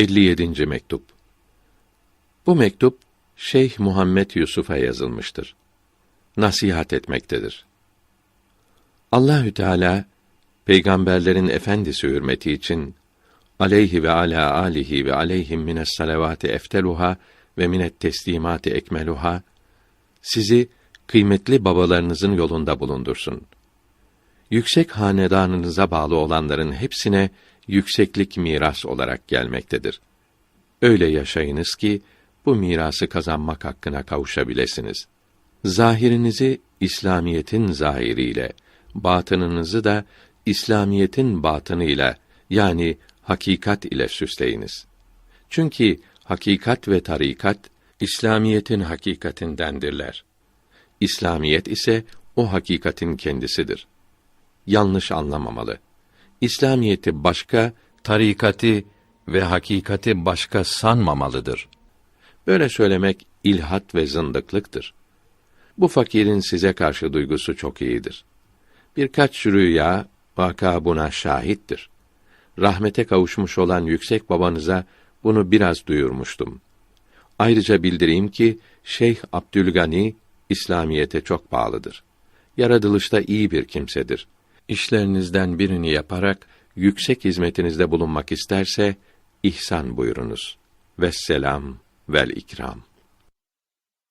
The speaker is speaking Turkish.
57. mektup. Bu mektup Şeyh Muhammed Yusuf'a yazılmıştır. Nasihat etmektedir. Allahü Teala peygamberlerin efendisi hürmeti için aleyhi ve ala alihi ve aleyhim mines salavati efteluha ve minet teslimati ekmeluha sizi kıymetli babalarınızın yolunda bulundursun. Yüksek hanedanınıza bağlı olanların hepsine yükseklik miras olarak gelmektedir. Öyle yaşayınız ki bu mirası kazanmak hakkına kavuşabilesiniz. Zahirinizi İslamiyetin zahiriyle, batınınızı da İslamiyetin batınıyla yani hakikat ile süsleyiniz. Çünkü hakikat ve tarikat İslamiyetin hakikatindendirler. İslamiyet ise o hakikatin kendisidir. Yanlış anlamamalı. İslamiyeti başka, tarikati ve hakikati başka sanmamalıdır. Böyle söylemek ilhat ve zındıklıktır. Bu fakirin size karşı duygusu çok iyidir. Birkaç rüya, vaka buna şahittir. Rahmete kavuşmuş olan yüksek babanıza bunu biraz duyurmuştum. Ayrıca bildireyim ki Şeyh Abdülgani İslamiyete çok bağlıdır. Yaratılışta iyi bir kimsedir. İşlerinizden birini yaparak yüksek hizmetinizde bulunmak isterse ihsan buyurunuz. Vesselam vel ikram.